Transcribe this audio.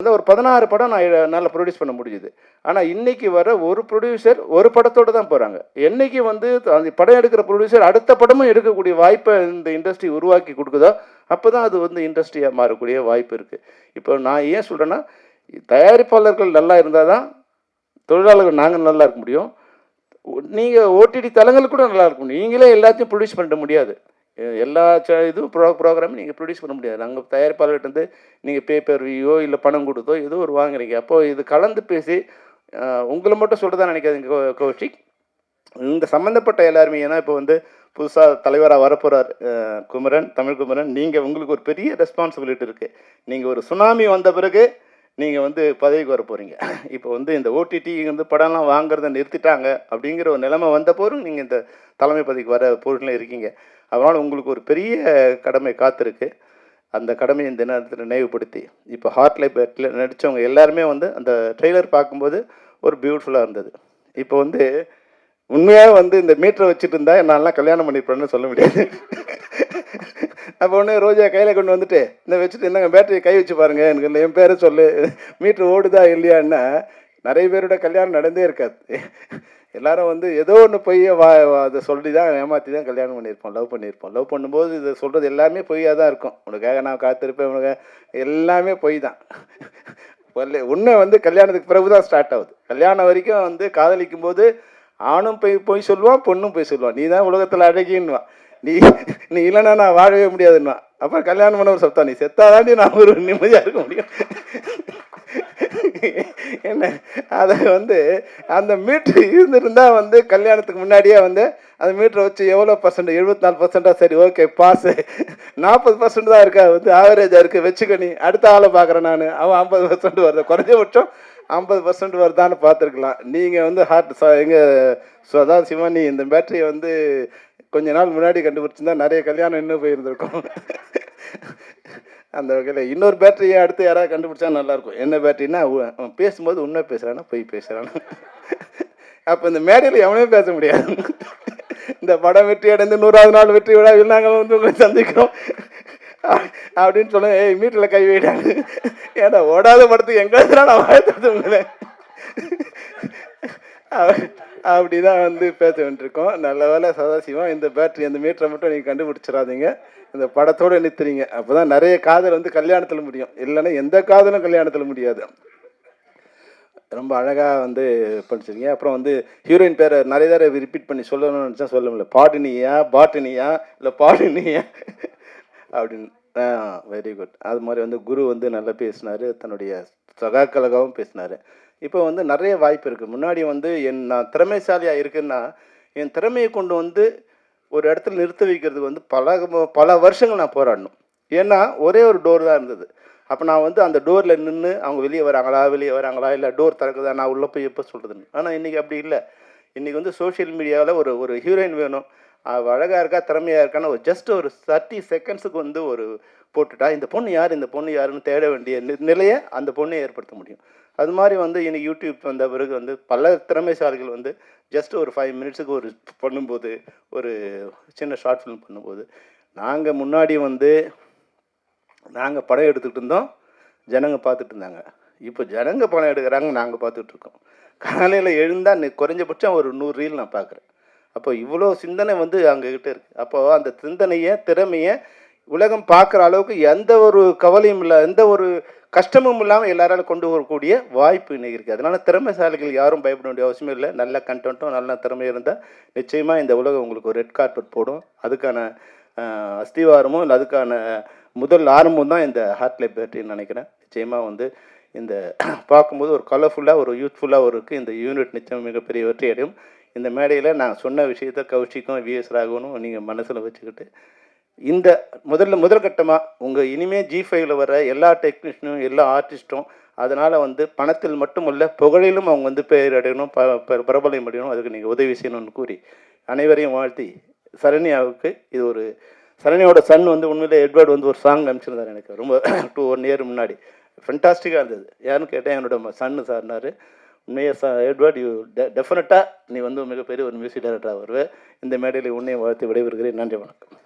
வந்து ஒரு பதினாறு படம் நான் என்னால் ப்ரொடியூஸ் பண்ண முடிஞ்சுது. ஆனால் இன்றைக்கி வர ஒரு ப்ரொடியூசர் ஒரு படத்தோடு தான் போகிறாங்க என்றைக்கு வந்து அந்த படம் எடுக்கிற ப்ரொடியூசர் அடுத்த படமும் எடுக்கக்கூடிய வாய்ப்பை இந்த இண்டஸ்ட்ரி உருவாக்கி கொடுக்குதோ அப்போ தான் அது வந்து இண்டஸ்ட்ரியாக மாறக்கூடிய வாய்ப்பு இருக்குது இப்போ நான் ஏன் சொல்கிறேன்னா தயாரிப்பாளர்கள் நல்லா இருந்தால் தான் தொழிலாளர்கள் நாங்கள் நல்லா இருக்க முடியும். நீங்கள் ஓடிடி தளங்கள் கூட நல்லா இருக்க முடியும். நீங்களே எல்லாத்தையும் ப்ரொடியூஸ் பண்ண முடியாது. எல்லா ச இதுவும் ப்ரோ ப்ரோக்ராமும் நீங்கள் ப்ரொடியூஸ் பண்ண முடியாது. நாங்கள் தயாரிப்பாளர்கிட்ட வந்து நீங்கள் பேப்பர் வியோ இல்லை பணம் கொடுத்தோ ஏதோ ஒரு வாங்குறீங்க. அப்போது இது கலந்து பேசி உங்களை மட்டும் சொல்கிறதா நினைக்காதீங்க கௌ- கௌஷிக். இந்த சம்மந்தப்பட்ட எல்லாருமே ஏன்னா இப்போ வந்து புதுசாக தலைவராக வரப்போகிறார் குமரன் தமிழ் குமரன் நீங்கள் உங்களுக்கு ஒரு பெரிய ரெஸ்பான்சிபிலிட்டி இருக்குது நீங்கள் ஒரு சுனாமி வந்த பிறகு நீங்கள் வந்து பதவிக்கு வர போகிறீங்க இப்போ வந்து இந்த ஓடிடி வந்து படம்லாம் வாங்குறத நிறுத்திட்டாங்க அப்படிங்கிற ஒரு நிலைமை வந்த போதும் நீங்கள் இந்த தலைமை பதவிக்கு வர பொருளில் இருக்கீங்க. அதனால் உங்களுக்கு ஒரு பெரிய கடமை காத்திருக்கு. அந்த கடமையை இந்த நேரத்தில் நினைவுபடுத்தி இப்போ ஹார்ட் லைஃப் நடித்தவங்க எல்லாருமே வந்து அந்த ட்ரெய்லர் பார்க்கும்போது ஒரு பியூட்டிஃபுல்லாக இருந்தது. இப்போ வந்து உண்மையாக வந்து இந்த மீட்டரை வச்சுட்டு இருந்தா நான்லாம் கல்யாணம் பண்ணிப்பேன்னு சொல்ல முடியாது. அப்போ ஒன்று ரோஜா கையில் கொண்டு வந்துட்டு இந்த வச்சுட்டு என்னங்க பேட்டரியை கை வச்சு பாருங்க எனக்கு இல்லை என் பேரை சொல்லு மீட்ரு ஓடுதா இல்லையான்னா நிறைய பேரோட கல்யாணம் நடந்தே இருக்காது. எல்லாரும் வந்து ஏதோ ஒன்று பொய் வா வா- அதை சொல்லி தான் ஏமாற்றி தான் கல்யாணம் பண்ணியிருப்போம் லவ் பண்ணியிருப்போம். லவ் பண்ணும்போது இதை சொல்கிறது எல்லாமே பொய்யாக தான் இருக்கும். உனக்காக நான் காத்திருப்பேன் உனக்கு எல்லாமே பொய் தான் உண்மை வந்து கல்யாணத்துக்கு பிறகு தான் ஸ்டார்ட் ஆகுது. கல்யாணம் வரைக்கும் வந்து காதலிக்கும் போது ஆணும் போய் பொய் சொல்லுவான் பொண்ணும் போய் சொல்லுவான். நீ தான் உலகத்தில் அழகின்னுவான் நீ நீ இல்லைன்னா நான் வாழவே முடியாதுன்னுவான் அப்புறம் கல்யாணம் பண்ண ஒரு சத்தா நீ செத்தாதாண்டி நான் ஒரு நிம்மதியாக இருக்க முடியும். என்ன? அதை வந்து அந்த மீட்ரு இருந்திருந்தா வந்து கல்யாணத்துக்கு முன்னாடியே வந்து அந்த மீட்டரை வச்சு எவ்வளோ பர்சன்ட் எழுபத்தி நாலு பர்சன்டா சரி ஓகே பாஸு நாற்பது பர்சன்ட் தான் இருக்கா. வந்து ஆவரேஜாக இருக்குது வச்சுக்க நீ. அடுத்த ஆளை பார்க்குறேன் நான். அவன் ஐம்பது பர்சன்ட் வருது. குறைஞ்சபட்சம் ஐம்பது பர்சன்ட் வருதான்னு பார்த்துருக்கலாம். நீங்கள் வந்து ஹார்ட் எங்கள் ஸோ அதான் சிவானி இந்த பேட்டரியை வந்து கொஞ்ச நாள் முன்னாடி கண்டுபிடிச்சிருந்தா நிறைய கல்யாணம் இன்னும் போயிருந்திருக்கும். அந்த வகையில் இன்னொரு பேட்டரியை அடுத்து யாராவது கண்டுபிடிச்சா நல்லாயிருக்கும். என்ன பேட்டரின்னா அவன் பேசும்போது உண்மை பேசுகிறானா போய் பேசுகிறானா அப்போ இந்த மேடையில் எவனே பேச முடியாது. இந்த படம் வெற்றி அடைந்து நூறாவது நாள் வெற்றி விழாவில் நாங்கள் வந்து உங்களை சந்திக்கிறோம். அப்படின்னு சொல்ல ஏய் மீட்டில் கை வைடாங்க ஏடா ஓடாத படத்துக்கு எங்கே நான் வாழ்த்துறது உங்களை அப்படி தான் வந்து பேச வேண்டியிருக்கோம். நல்ல வேலை சதாசிவம் இந்த பேட்டரி அந்த மீட்டரை மட்டும் நீங்கள் கண்டுபிடிச்சிடாதீங்க. இந்த படத்தோடு நிறுத்துறீங்க. அப்போ தான் நிறைய காதல் வந்து கல்யாணத்தில் முடியும். இல்லைன்னா எந்த காதலும் கல்யாணத்தில் முடியாது. ரொம்ப அழகாக வந்து படிச்சிருக்கீங்க. அப்புறம் வந்து ஹீரோயின் பேரை நிறைய தடவை ரிப்பீட் பண்ணி சொல்லணும்னு நினச்சா சொல்ல முடியல. பாட்டினியா பாட்டினியா இல்லை பாடினியா அப்படின்னு. ஆ வெரி குட் அது மாதிரி வந்து குரு வந்து நல்லா பேசினார். தன்னுடைய சகாக்கழகாவும் பேசினார். இப்போ வந்து நிறைய வாய்ப்பு இருக்குது முன்னாடி வந்து என் நான் திறமைசாலியாக இருக்குன்னா என் திறமையை கொண்டு வந்து ஒரு இடத்துல நிறுத்த வைக்கிறதுக்கு வந்து பல பல வருஷங்கள் நான் போராடணும் ஏன்னா ஒரே ஒரு டோர் தான் இருந்தது. அப்போ நான் வந்து அந்த டோரில் நின்று அவங்க வெளியே வராங்களா வெளியே வராங்களா இல்லை டோர் திறக்குதா நான் உள்ளே போய் எப்போ சொல்கிறதுன்னு ஆனால் இன்றைக்கி அப்படி இல்லை. இன்றைக்கி வந்து சோஷியல் மீடியாவில் ஒரு ஒரு ஹீரோயின் வேணும். அழகாக இருக்கா திறமையாக இருக்கான்னு ஒரு ஜஸ்ட் ஒரு தேர்ட்டி செகண்ட்ஸுக்கு வந்து ஒரு போட்டுட்டா இந்த பொண்ணு யார் இந்த பொண்ணு யாருன்னு தேட வேண்டிய நி- நிலையை அந்த பொண்ணை ஏற்படுத்த முடியும். அது மாதிரி வந்து இன்னைக்கு யூடியூப் வந்த பிறகு வந்து பல திறமைசாலிகள் வந்து ஜஸ்ட் ஒரு ஃபைவ் மினிட்ஸுக்கு ஒரு பண்ணும்போது ஒரு சின்ன ஷார்ட் ஃபிலிம் பண்ணும்போது நாங்கள் முன்னாடி வந்து நாங்கள் படம் எடுத்துக்கிட்டு இருந்தோம் ஜனங்க பார்த்துட்டு இருந்தாங்க. இப்போ ஜனங்க படம் எடுக்கிறாங்க நாங்கள் பார்த்துட்ருக்கோம் காலையில் எழுந்தால் குறைஞ்சபட்சம் ஒரு நூறு ரீல் நான் பார்க்குறேன். அப்போ இவ்வளோ சிந்தனை வந்து அங்ககிட்ட இருக்குது அப்போ அந்த சிந்தனையை திறமையை உலகம் பார்க்குற அளவுக்கு எந்த ஒரு கவலையும் இல்லை எந்த ஒரு கஷ்டமும் இல்லாமல் எல்லாராலும் கொண்டு வரக்கூடிய வாய்ப்பு இன்னைக்கு இருக்குது அதனால் திறமைசாலிகள் யாரும் பயப்பட வேண்டிய அவசியமே இல்லை. நல்ல கண்டென்ட்டும் நல்ல திறமை இருந்தால் நிச்சயமாக இந்த உலகம் உங்களுக்கு ஒரு ரெட் கார்பெட் போடும். அதுக்கான அஸ்திவாரமும் இல்லை அதுக்கான முதல் ஆரம்பம் தான் இந்த ஹார்ட் லைஃப் பேட்டரின்னு நினைக்கிறேன். நிச்சயமாக வந்து இந்த பார்க்கும்போது ஒரு கலர்ஃபுல்லாக ஒரு யூத்ஃபுல்லாக ஒரு இருக்குது இந்த யூனிட் நிச்சயம் மிகப்பெரிய வெற்றி அடையும் இந்த மேடையில் நான் சொன்ன விஷயத்த கௌஷிக்கும் விஎஸ் ராகவனும் நீங்கள் மனசில் வச்சுக்கிட்டு இந்த முதல்ல முதல் கட்டமாக உங்கள் இனிமேல் ஜி ஃபைவ்ல வர எல்லா டெக்னீஷியனும் எல்லா ஆர்டிஸ்ட்டும் அதனால் வந்து பணத்தில் மட்டுமல்ல புகழிலும் அவங்க வந்து பேர் அடையணும் ப ப- பிரபலம் அடையணும் அதுக்கு நீங்கள் உதவி செய்யணும்னு கூறி அனைவரையும் வாழ்த்தி சரண்யாவுக்கு இது ஒரு சரண்யாவோட சன் வந்து உண்மையிலே எட்வர்ட் வந்து ஒரு சாங் அனுப்பிச்சிருந்தார் எனக்கு ரொம்ப டூ ஒன் இயர் முன்னாடி. ஃபென்டாஸ்டிக்காக இருந்தது. யாருன்னு கேட்டேன் என்னோட சன்னு சார்னாரு உண்மையாக ச எட்வர்ட் யூ டெ டெஃபினட்டாக நீ வந்து மிகப்பெரிய ஒரு மியூசிக் டைரக்டராக வருவே. இந்த மேடையில் உன்னையும் வாழ்த்து விடைபெறுகிறேன். நன்றி வணக்கம்.